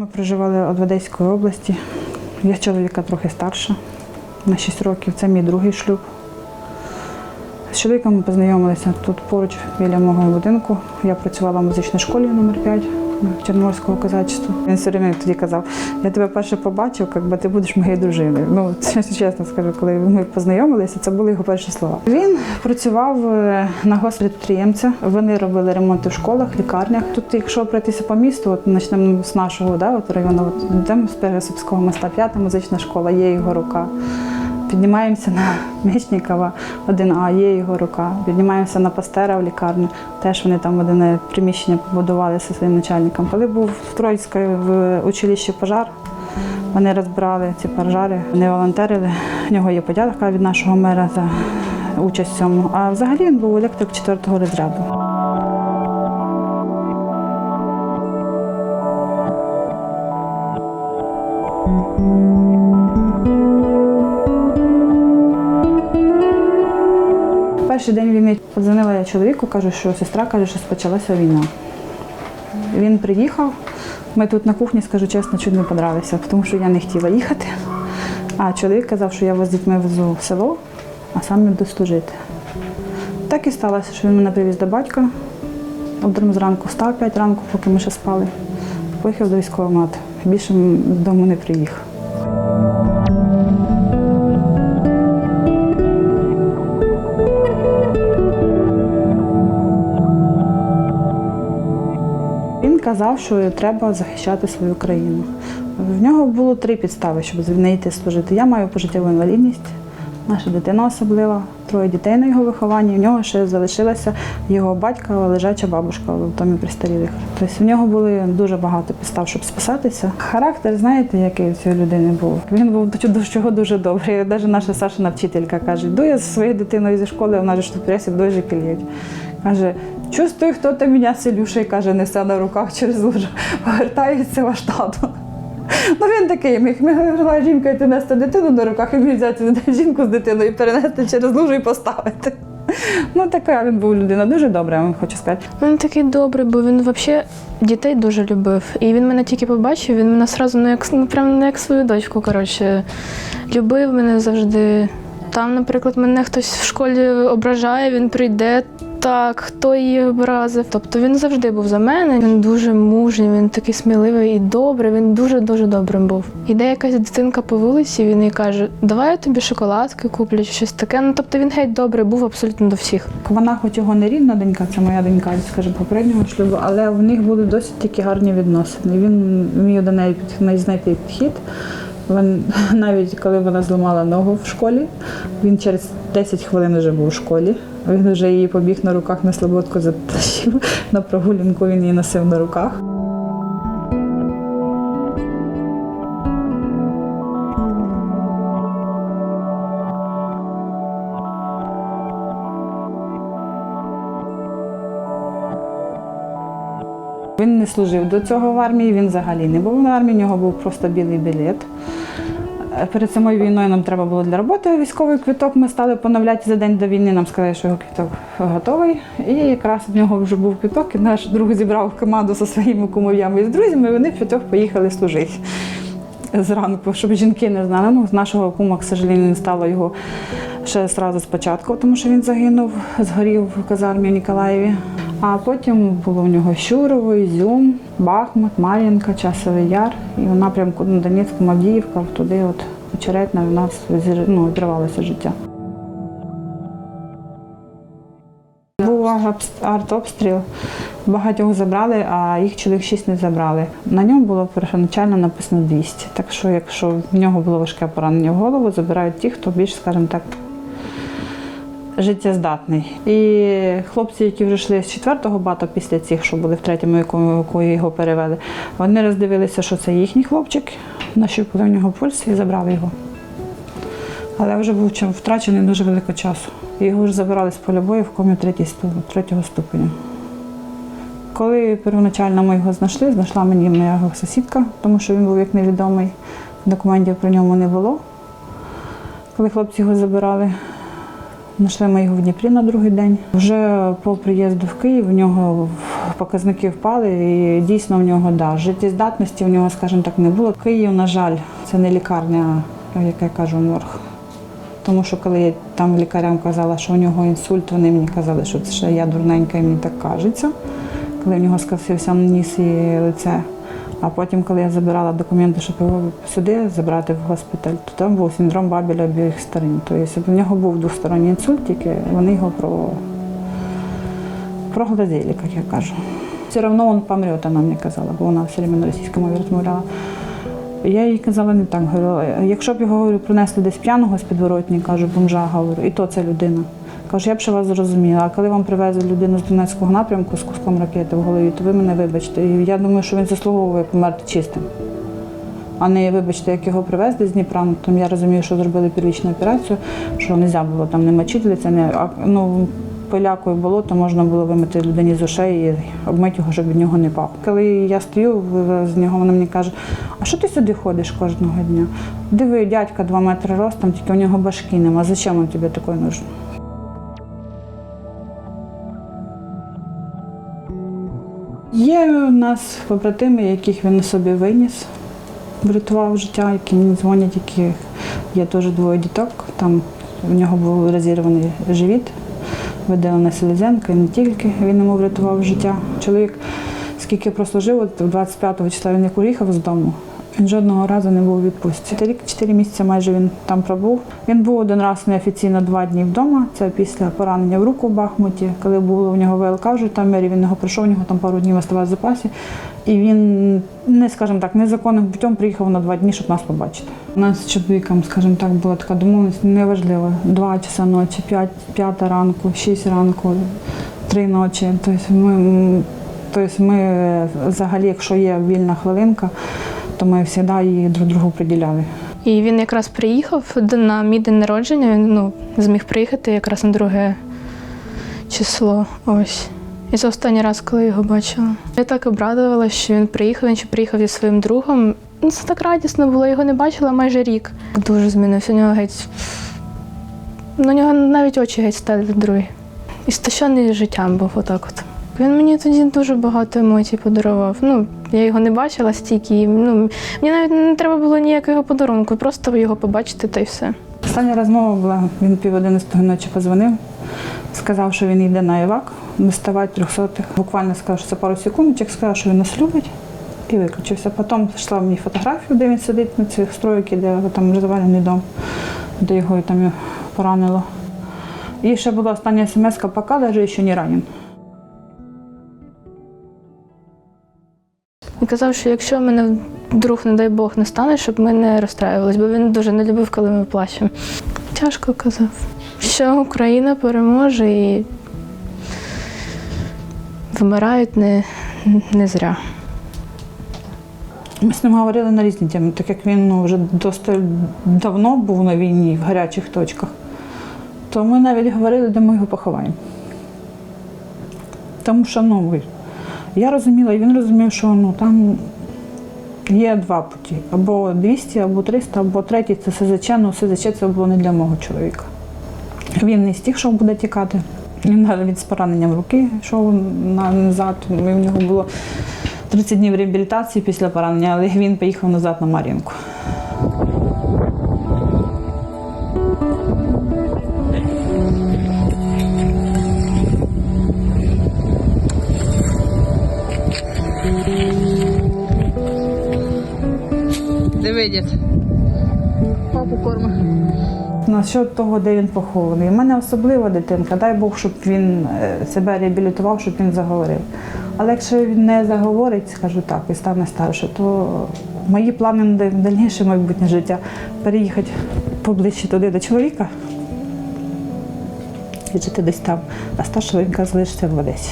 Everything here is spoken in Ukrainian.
Ми проживали в Одеської області. Я чоловіка трохи старша, на 6 років. Це мій другий шлюб. З чоловіком ми познайомилися тут поруч біля мого будинку. Я працювала в музичній школі номер 5 Чорноморського козачества. Він все время тоді казав, я тебе перше побачив, якби ти будеш моєю дружиною. Ну, чесно скажу, коли ми познайомилися, це були його перші слова. Він працював е, на госпідприємця. Вони робили ремонти в школах, лікарнях. Тут, якщо пройтися по місту, от почнемо з нашого да, от району, от, йдемо з Пересипського моста, п'ята музична школа, є його рука. Піднімаємося на Мечникова 1А, є його рука. Піднімаємося на Пастера в лікарню. Теж вони там одне приміщення побудували зі своїм начальником. Коли був в Троїцькій в училищі пожар, вони розбирали ці пожари, вони волонтерили. В нього є подяка від нашого мера за участь в цьому. А взагалі він був електрик четвертого розряду. Перший день війни подзвонила я чоловіку, кажу, що сестра каже, що почалася війна. Він приїхав. Ми тут на кухні, скажу чесно, чуть не подрався, тому що я не хотіла їхати. А чоловік казав, що я вас з дітьми везу в село, а сам не буду служити. Так і сталося, що він мене привіз до батька. Утром зранку встав 5 ранку, поки ми ще спали. Поїхав до військкомату. Більше додому не приїхав. Казав, що треба захищати свою країну. В нього було три підстави, щоб звільнити служити. Я маю пожиттєву інвалідність, наша дитина особлива, троє дітей на його вихованні. В нього ще залишилася його батька, лежача бабушка в домі престарілих. Тобто в нього були дуже багато підстав, щоб спасатися. Характер, знаєте, який у цієї людини був? Він був до чого дуже добрий. Навіть наша Сашина вчителька каже: йду я зі своєю дитиною зі школи, вона ж тут пресі дуже кілють. Каже, чувствую, хто то мене Ілюшею, каже, несе на руках через лужу. Повертається ваш тато. Ну він такий міг. Ми жінка йти нести дитину на руках і міг взяти жінку з дитиною і перенести через лужу і поставити. Ну така він був людина дуже добра, я вам хочу сказати. Він такий добрий, бо він взагалі дітей дуже любив. І він мене тільки побачив, він мене одразу ну, як, ну, прям, ну, як свою дочку. Коротше, любив мене завжди. Там, наприклад, мене хтось в школі ображає, він прийде. Так, хто її образив. Тобто він завжди був за мене. Він дуже мужній, він такий сміливий і добрий. Він дуже дуже добрим був. Іде якась дитинка по вулиці, він їй каже: Давай я тобі шоколадки куплю, чи щось таке. Ну тобто він геть добрий був абсолютно до всіх. Вона, хоч його не рідна донька, це моя донька, скажімо, попереднього шлюбу, але в них були досить такі гарні відносини. Він вмів до неї знайти підхід. Він, навіть коли вона зламала ногу в школі, він через 10 хвилин вже був у школі. Він вже її побіг на руках на слободку затащив. На прогулянку він її носив на руках. Він не служив до цього в армії, він взагалі не був в армії, у нього був просто білий білет. Перед самою війною нам треба було для роботи військовий квиток. Ми стали поновляти за день до війни. Нам сказали, що його квиток готовий. І якраз в нього вже був квиток, і наш друг зібрав команду зі своїми кумов'ями і з друзями, і вони вп'ятьох поїхали служити зранку, щоб жінки не знали. Ну, з нашого кума, к сожалению, не стало його ще одразу спочатку, тому що він загинув, згорів в казармі в Ніколаєві. А потім було у нього Щурово, Ізюм, Бахмут, Мар'їнка, Часовий Яр. І в напрямку на Донецьку, Мавдіївка, туди от очеретна у нас ну, відривалося життя. Був артобстріл, багатьох забрали, а їх чоловік шість не забрали. На ньому було першоначально написано 200. Так що, якщо в нього було важке поранення в голову, забирають ті, хто більш, скажімо так, життєздатний. І хлопці, які вже йшли з четвертого бату після цих, що були в третьому, яку його перевели, вони роздивилися, що це їхній хлопчик, нащупали в нього пульс і забрали його. Але вже був втрачений дуже велико часу. Його вже забирали з поля бою в комі третього ступеня. Коли первоначально ми його знайшли, знайшла мені моя сусідка, тому що він був як невідомий, документів про ньому не було. Коли хлопці його забирали, знайшли ми його в Дніпрі на другий день. Вже по приїзду в Київ у нього показники впали, і дійсно в нього да, життєздатності в нього, скажімо так, не було. Київ, на жаль, це не лікарня, як я кажу, морг. Тому що коли я там лікарям казала, що у нього інсульт, вони мені казали, що це ще я дурненька, і мені так кажеться, коли в нього скосився ніс і лице. А потім, коли я забирала документи, щоб його сюди забрати в госпіталь, то там був синдром Бабеля обох сторон. Тобто в нього був двосторонній інсульт, тільки вони його про... проглазили, як я кажу. Все одно він помре, вона мені казала, бо вона все время на російській мові розмовляла. Я їй казала не так. Говорю, якщо б його говорю, принесли десь п'яного з підворотні, кажу, бомжа говорю, і то це людина. Кажу, я б ще вас зрозуміла. А коли вам привезли людину з Донецького напрямку з куском ракети в голові, то ви мене вибачте. І я думаю, що він заслуговує померти чистим. А не вибачте, як його привезли з Дніпра, ну, там я розумію, що зробили первічну операцію, що не можна було там не мочити лиця, не а, ну, пилякою було, то можна було вимити людині з ушей і обмити його, щоб від нього не пах. Коли я стою з нього, вона мені каже, а що ти сюди ходиш кожного дня? Диви, дядька 2 метри ростом, тільки у нього башки нема. Зачем він тобі такий нужен? Нас побратими, яких він собі виніс, врятував життя, які мені дзвонять, які є теж двоє діток. Там у нього був розірваний живіт, видалена селезенка, і не тільки він йому врятував життя. Чоловік, скільки прослужив, от 25 числа він як уїхав з дому. Він жодного разу не був у відпустці. Рік чотири місяці майже він там пробув. Він був один раз неофіційно два дні вдома. Це після поранення в руку в Бахмуті, коли було у нього ВЛК в Житомирі, він його прийшов, у нього там пару днів оставалось в запасі. І він не, скажімо так, незаконним путем приїхав на два дні, щоб нас побачити. У нас з чоловіком, скажімо так, була така домовленість, неважливо, два часа ночі, п'ять, п'ята ранку, шість ранку, три ночі. Тобто ми, тобто ми е, взагалі, якщо є вільна хвилинка, то ми завжди її друг другу приділяли. І він якраз приїхав на мій день народження. Він ну, зміг приїхати якраз на друге число. Ось. І це останній раз, коли його бачила. Я так обрадувалася, що він приїхав, він ще приїхав зі своїм другом. Ну, це так радісно було, його не бачила майже рік. Дуже змінився. У нього геть. На нього навіть очі геть стали другі. І стощений життям був отак от. Він мені тоді дуже багато емоцій подарував. Ну, я його не бачила стільки. Ну, мені навіть не треба було ніякого подарунку, просто його побачити та й все. Остання розмова була, він пів одинадцятої ночі позвонив, сказав, що він йде на івак, доставати трьохсотих. Буквально сказав, що це пару секундочок, сказав, що він нас любить і виключився. Потім пішла мені фотографію, де він сидить на цих стройки, де там розвалений дом, де його там поранило. І ще була остання смс-ка, пока даже ще не ранен. Казав, що якщо мене вдруг, не дай Бог, не стане, щоб ми не розстраювались, бо він дуже не любив, коли ми плачемо. Тяжко казав, що Україна переможе і вмирають не, не зря. Ми з ним говорили на різні теми, так як він ну, вже досить давно був на війні в гарячих точках, то ми навіть говорили, де ми його поховаємо. Тому що ну, я розуміла, і він розумів, що ну, там є два путі. Або 200, або 300, або третій це СЗЧ, але СЗЧ це було не для мого чоловіка. Він не з тих, що буде тікати. Він навіть з пораненням руки йшов назад. І в нього було 30 днів реабілітації після поранення, але він поїхав назад на Мар'їнку. Диви, дід. Папу корма. Насчет того, де він похований. У мене особлива дитинка. Дай Бог, щоб він е, себе реабілітував, щоб він заговорив. Але якщо він не заговорить, скажу так, і стане старше, то мої плани на дальніше майбутнє життя переїхати поближче туди до чоловіка і жити десь там, а старша донька залишиться в Одесі.